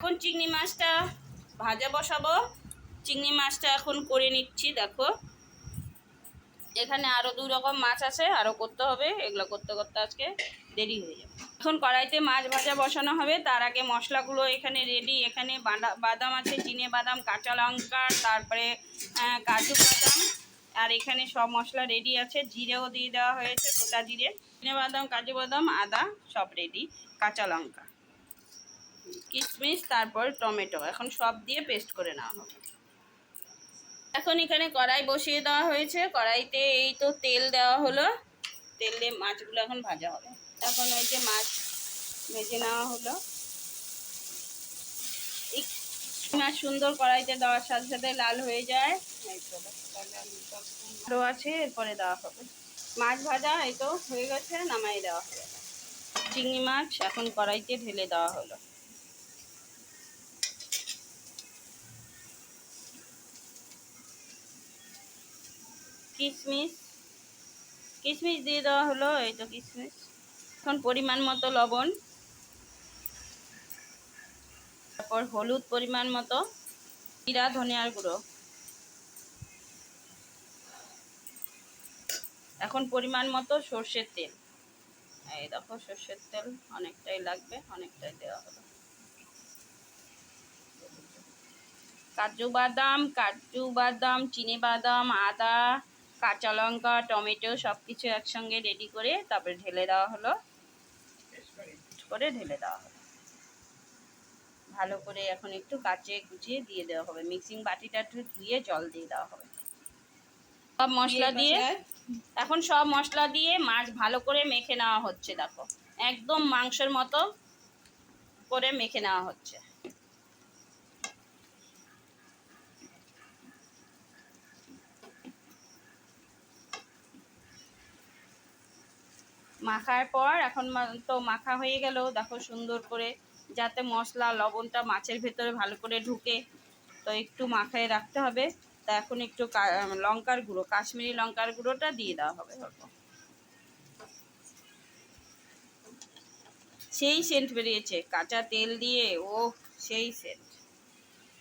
এখন চিংড়ি মাছটা ভাজা বসাবো। চিংড়ি মাছটা এখন করে নিচ্ছি, দেখো। এখানে আরও দু রকম মাছ আছে আরও করতে হবে। এগুলো করতে করতে আজকে দেরি হয়ে যাবে। এখন কড়াইতে মাছ ভাজা বসানো হবে। তার আগে মশলাগুলো এখানে রেডি এখানে বাদা বাদাম আছে, চিনে বাদাম, কাঁচা লঙ্কা, তারপরে কাজু বাদাম। আর এখানে সব মশলা রেডি আছে। জিরেও দিয়ে দেওয়া হয়েছে গোটা জিরে। চিনে বাদাম, কাজু বাদাম, আদা সব রেডি কাঁচা লঙ্কা। কিশমিশ তারপর টমেটো। এখন সব দিয়ে পেস্ট করে নেওয়া হবে। এখন এখানে কড়াই বসিয়ে দেওয়া হয়েছে। কড়াইতে এই তো তেল দেওয়া হলো। তেল দিয়ে মাছগুলো এখন ভাজা হবে। এখন ওই যে মাছ ভেজে নেওয়া হলো। মাছ সুন্দর কড়াইতে দেওয়ার সাথে সাথে লাল হয়ে যায়। আরও আছে, এরপরে দেওয়া হবে। মাছ ভাজা, এই তো হয়ে গেছে, নামাই দেওয়া হবে চিংড়ি মাছ এখন কড়াইতে ঢেলে দেওয়া হলো। কিশমিশ কিশমিশ দিয়ে দেওয়া হলো এই তো কিশমিশ এখন পরিমাণ মতো লবণ। তারপর হলুদ পরিমাণ মতো। জিরা, ধনিয়ার গুঁড়ো। এখন পরিমাণ মতো সর্ষের তেল। এই দেখো সর্ষের তেল অনেকটাই লাগবে, অনেকটাই দেওয়া হলো। কাজু বাদাম কাজু বাদাম, চিনি বাদাম, আদা। কাঁচা লঙ্কা টমেটো সব কিছু একসঙ্গে রেডি করে তারপরে ঢেলে দেওয়া হলো। করে ঢেলে দেওয়া হলো। ভালো করে এখন একটু কাচে কুচিয়ে দিয়ে দেওয়া হবে। মিক্সিং বাটিটা একটু ধুয়ে জল দিয়ে দেওয়া হবে। সব মশলা দিয়ে এখন সব মশলা দিয়ে মাছ ভালো করে মেখে নেওয়া হচ্ছে দেখো। একদম মাংসের মতো করে মেখে নেওয়া হচ্ছে। মাখার পর এখন তো মাখা হয়ে গেল। দেখো সুন্দর করে যাতে মশলা, লবণটা মাছের ভেতরে ভালো করে ঢুকে, তো একটু মাখায় রাখতে হবে। তা এখন একটু লঙ্কার গুঁড়ো, কাশ্মীরি লঙ্কার গুঁড়োটা দিয়ে দেওয়া হবে সেই সেন্ট বেরিয়েছে, কাঁচা তেল দিয়ে ও সেই সেন্ট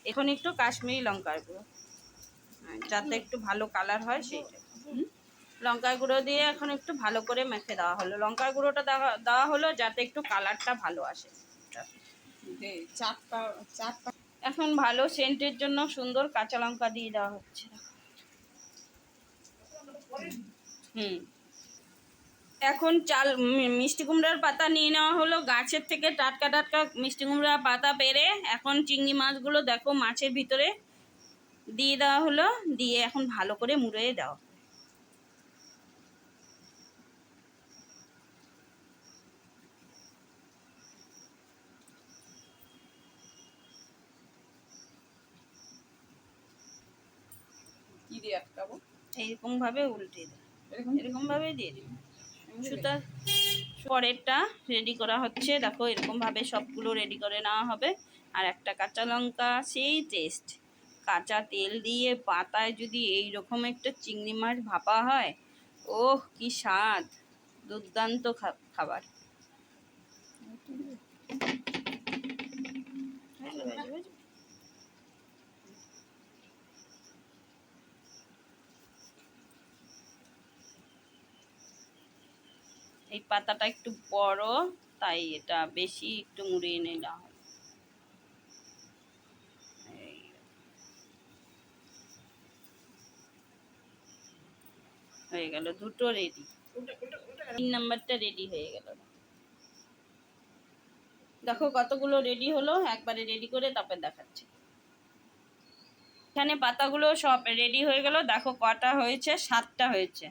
এখন একটু কাশ্মীরি লঙ্কার গুঁড়ো, যাতে একটু ভালো কালার হয় সেইটা। হুম? লঙ্কার গুঁড়ো দিয়ে এখন একটু ভালো করে মেখে দেওয়া হলো। লঙ্কার গুঁড়োটা দেওয়া দেওয়া হলো যাতে একটু কালারটা ভালো আসে। এখন ভালো সেন্টের জন্য সুন্দর কাঁচা লঙ্কা দিয়ে দেওয়া হচ্ছে। হুম। এখন চাল মিষ্টি কুমড়ার পাতা নিয়ে নেওয়া হলো। গাছের থেকে টাটকা টাটকা মিষ্টি কুমড়ার পাতা পেরে এখন চিংড়ি মাছগুলো দেখো মাছের ভিতরে দিয়ে দেওয়া হলো। দিয়ে এখন ভালো করে মুড়ে দেওয়া। দিয়ে আটকাবো। এইরকম ভাবে উল্টে দেয় এরকম এরকম ভাবে দিয়ে দিবি। সুতা পরেরটা রেডি করা হচ্ছে। দেখো এরকম ভাবে সবগুলো রেডি করে নেওয়া হবে। আর একটা কাঁচা লঙ্কা সেই টেস্ট কাঁচা তেল দিয়ে পাতায় যদি এই রকম একটা চিংড়ি মাছ ভাপা হয় ওহ কি স্বাদ! দুর্দান্ত খাবার হয়েছে, হয়েছে, হয়েছে। এই পাতাটা একটু বড়, তাই এটা বেশি একটু মুড়িয়ে নিলাম হয়। হয়ে গেল, দুটো রেডি তিন নাম্বারটা রেডি হয়ে গেল। দেখো কতগুলো রেডি হলো, একবারে রেডি করে তারপর দেখাচ্ছি। এখানে পাতাগুলো সব রেডি হয়ে গেল, দেখো কটা হয়েছে, সাতটা হয়েছে।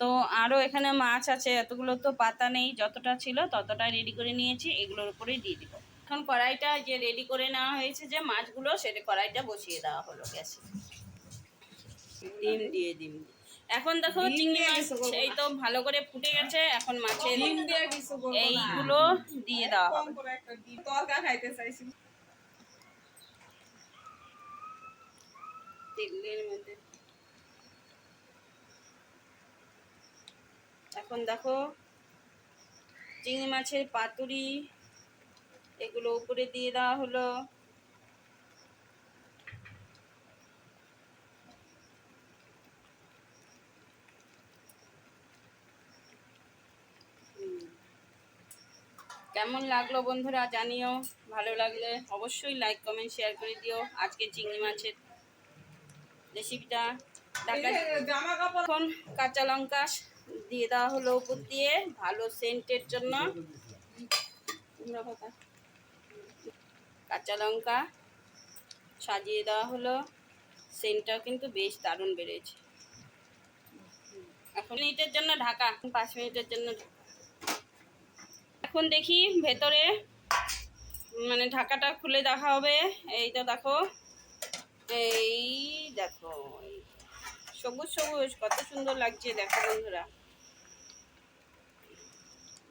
তো আরও এখানে মাছ আছে এতগুলো তো পাতা নেই যতটা ছিল ততটা রেডি করে নিয়েছি এগুলোর উপরেই দিয়ে দিব। এখন কড়াইটা যে রেডি করে নেওয়া হয়েছে যে মাছগুলো সেটা কড়াইটা বসিয়ে দেওয়া হলো গ্যাসে। ডিম দিয়ে ডিম। এখন দেখো চিংড়ি মাছ। এই তো ভালো করে ফুটে গেছে এখন মাছের। এইগুলো দিয়ে দেওয়া হবে। করে একটা ডিম তরকা খাইতে চাইছি। তেলের মধ্যে। এখন দেখো চিংড়ি মাছের পাতুরি এগুলো উপরে দিয়ে দেওয়া হলো। কেমন লাগল বন্ধুরা জানিও ভালো লাগলে অবশ্যই লাইক কমেন্ট শেয়ার করে দিও। আজকে চিংড়ি মাছের রেসিপিটা ঢাকা কাঁচা লঙ্কা দিয়ে দেওয়া হলো উপর দিয়ে, ভালো সেন্টের জন্য। কাঁচা লঙ্কা সাজিয়ে দেওয়া হলো। সেন্টটাও কিন্তু বেশ দারুণ বেড়েছে এখন মিনিটের জন্য ঢাকা, পাঁচ মিনিটের জন্য এখন দেখি ভেতরে মানে ঢাকাটা খুলে দেখা হবে। এই তো দেখো, এই দেখো সবুজ সবুজ, কত সুন্দর লাগছে দেখো বন্ধুরা।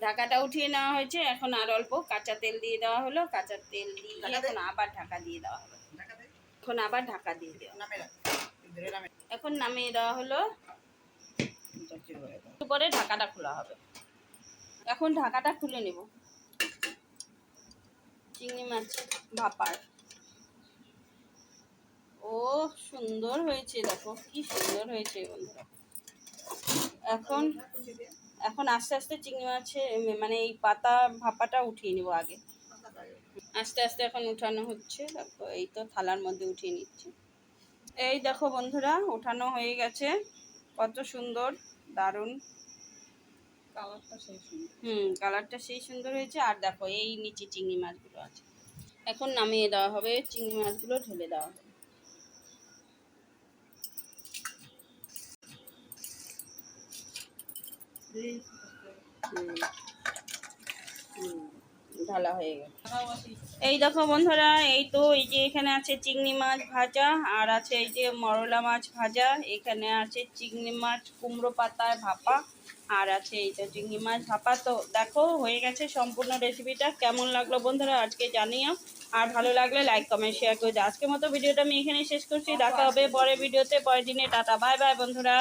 ঢাকাটা উঠিয়ে নেওয়া হয়েছে এখন আর অল্প কাঁচা তেল দিয়ে দেওয়া হলো কাঁচা তেল দিয়ে এখন আবার ঢাকা দিয়ে দেওয়া হলো। এখন আবার ঢাকা দিয়ে দেওয়া এখন নামিয়ে দেওয়া হলো। পরে ঢাকাটা খোলা হবে। এখন ঢাকাটা খুলে নেব। চিংড়ি মাছ ভাপার। ও সুন্দর হয়েছে দেখো কি সুন্দর হয়েছে বন্ধুরা। এখন এখন আস্তে আস্তে চিংড়ি মাছে মানে এই পাতা ভাপাটা উঠিয়ে নেব আগে। আস্তে আস্তে এখন উঠানো হচ্ছে এই তো থালার মধ্যে উঠিয়ে নিচ্ছি। এই দেখো বন্ধুরা উঠানো হয়ে গেছে। কত সুন্দর দারুণ। কালারটা সেই সুন্দর। হুম কালারটা সেই সুন্দর হয়েছে। আর দেখো এই নিচে চিংড়ি মাছগুলো আছে। এখন নামিয়ে দেওয়া হবে চিংড়ি মাছগুলো ঢেলে দেওয়া হবে হুম। হুম, ঢালা হয়ে এই দেখো বন্ধুরা, এই তো এই যে এখানে আছে চিংড়ি মাছ ভাজা, আর আছে এই যে মরলা মাছ ভাজা, এখানে আছে চিংড়ি মাছ কুমড়ো পাতায় ভাপা, আর আছে এই তো চিংড়ি মাছ ভাপা। তো দেখো, হয়ে গেছে সম্পূর্ণ রেসিপিটা কেমন লাগল বন্ধুরা আজকে জানিও। আর ভালো লাগলে লাইক কমেন্ট শেয়ার করে আজকের মতো ভিডিওটা আমি এখানে শেষ করছি। দেখা হবে পরের ভিডিওতে। পরের দিনে টাটা বাই বাই বন্ধুরা।